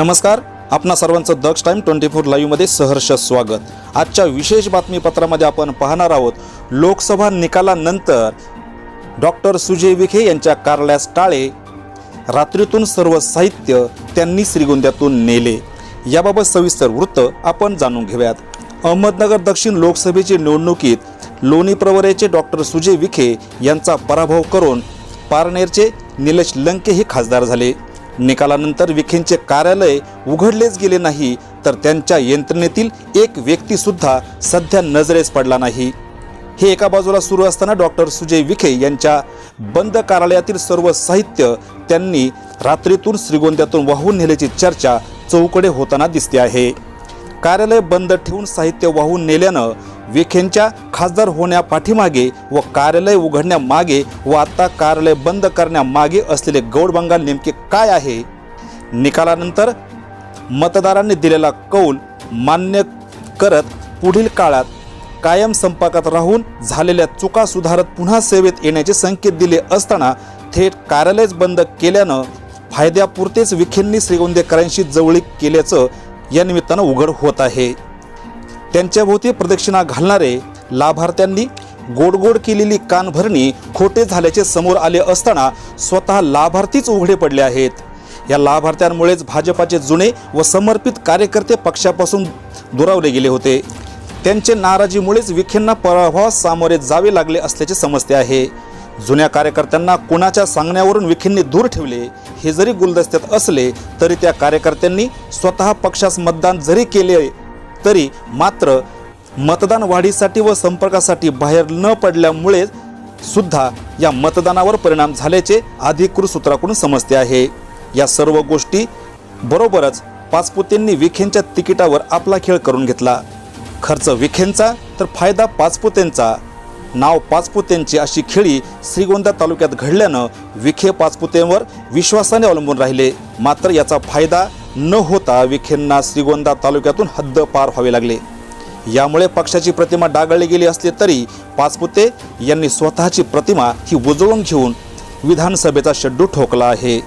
नमस्कार. आपणा सर्वांचं दक्ष टाईम ट्वेंटी फोर लाईव्हमध्ये सहर्ष स्वागत. आजच्या विशेष बातमीपत्रामध्ये आपण पाहणार आहोत लोकसभा निकालानंतर डॉक्टर सुजय विखे यांच्या कार्यालयास टाळे रात्रीतून सर्व साहित्य त्यांनी श्रीगोंद्यातून नेले. याबाबत सविस्तर वृत्त आपण जाणून घेऊयात. अहमदनगर दक्षिण लोकसभेची निवडणुकीत लोणी प्रवरेचे डॉक्टर सुजय विखे यांचा पराभव करून पारनेरचे निलेश लंके हे खासदार झाले. निकालानंतर विखेंचे कार्यालय उघडलेच गेले नाही तर त्यांच्या यंत्रणेतील एक व्यक्तीसुद्धा सध्या नजरेस पडला नाही. हे एका बाजूला सुरू असताना डॉक्टर सुजय विखे यांच्या बंद कार्यालयातील सर्व साहित्य त्यांनी रात्रीतून श्रीगोंद्यातून वाहून नेल्याची चर्चा चौकडे होताना दिसते आहे. कार्यालय बंद ठेवून साहित्य वाहून नेल्यानं विखेंच्या खासदार होण्यापाठीमागे व कार्यालय उघडण्यामागे व आता कार्यालय बंद करण्यामागे असलेले गौड बंगाल नेमके काय आहे? निकालानंतर मतदारांनी दिलेला कौल मान्य करत पुढील काळात कायम संपर्कात राहून झालेल्या चुका सुधारत पुन्हा सेवेत येण्याचे संकेत दिले असताना थेट कार्यालयच बंद केल्यानं फायद्यापुरतेच विखेंनी श्रीगोंदेकरांशी जवळीक केल्याचं या निमित्तानं उघड होत आहे. त्यांच्याभोवती प्रदक्षिणा घालणारे लाभार्थ्यांनी गोडगोड केलेली कानभरणी खोटे झाल्याचे समोर आले असताना स्वतः लाभार्थीच उघडे पडले आहेत. या लाभार्थ्यांमुळेच भाजपाचे जुने व समर्पित कार्यकर्ते पक्षापासून दुरावले गेले होते. त्यांचे नाराजीमुळेच विखेंना पराभवास सामोरे जावे लागले असल्याचे समजते आहे. जुन्या कार्यकर्त्यांना कुणाच्या सांगण्यावरून विखेंनी दूर ठेवले हे जरी गुलदस्त्यात असले तरी त्या कार्यकर्त्यांनी स्वतः पक्षास मतदान जरी केले तरी मात्र मतदान वाढीसाठी व संपर्कासाठी बाहेर न पडल्यामुळे सुद्धा या मतदानावर परिणाम झाल्याचे अधिकृत सूत्राकडून समजते आहे. या सर्व गोष्टी बरोबरच पाचपुतेंनी विखेंच्या तिकिटावर आपला खेळ करून घेतला. खर्च विखेंचा तर फायदा पाचपुतेंचा. नाव पाचपुतेंची अशी खेळी श्रीगोंदा तालुक्यात घडल्यानं विखे पाचपुतेंवर विश्वासाने अवलंबून राहिले. मात्र याचा फायदा न होता विखेंना श्रीगोंदा तालुक्यातून हद्द पार व्हावे लागले. यामुळे पक्षाची प्रतिमा डागळली गेली असली तरी पाचपुते यांनी स्वतःची प्रतिमा ही उजळून घेऊन विधानसभेचा शड्डू ठोकला आहे.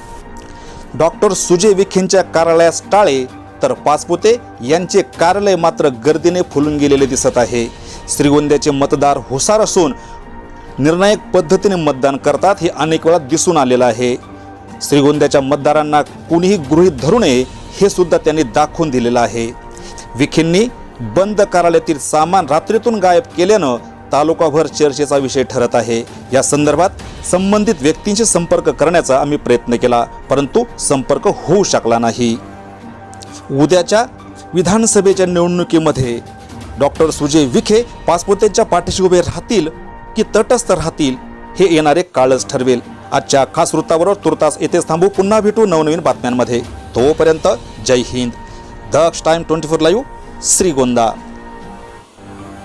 डॉक्टर सुजय विखेंच्या कार्यालयास टाळे तर पाचपुते यांचे कार्यालय मात्र गर्दीने फुलून गेलेले दिसत आहे. श्रीगोंद्याचे मतदार हुसार असून निर्णायक पद्धतीने मतदान करतात हे अनेक वेळा दिसून आलेलं आहे. श्रीगोंद्याच्या मतदारांना कुणीही गृहीत धरू नये हे सुद्धा त्यांनी दाखवून दिलेलं आहे. विखेंनी बंद कार्यालयातील सामान रात्रीतून गायब केल्यानं तालुकाभर चर्चेचा विषय ठरत आहे. या संदर्भात संबंधित व्यक्तींशी संपर्क करण्याचा आम्ही प्रयत्न केला परंतु संपर्क होऊ शकला नाही. उद्याच्या विधानसभेच्या निवडणुकीमध्ये डॉक्टर सुजय विखे पाचपोतेंच्या पाठीशी उभे राहतील की तटस्थ राहतील हे येणारे काळच ठरवेल. आजच्या खास वृत्ताबरोबर तुर्तास येथेच थांबू. पुन्हा भेटू नवनवीन बातम्यांमध्ये. तोपर्यंत जय Hind. Daksh time twenty four live Shrigonda.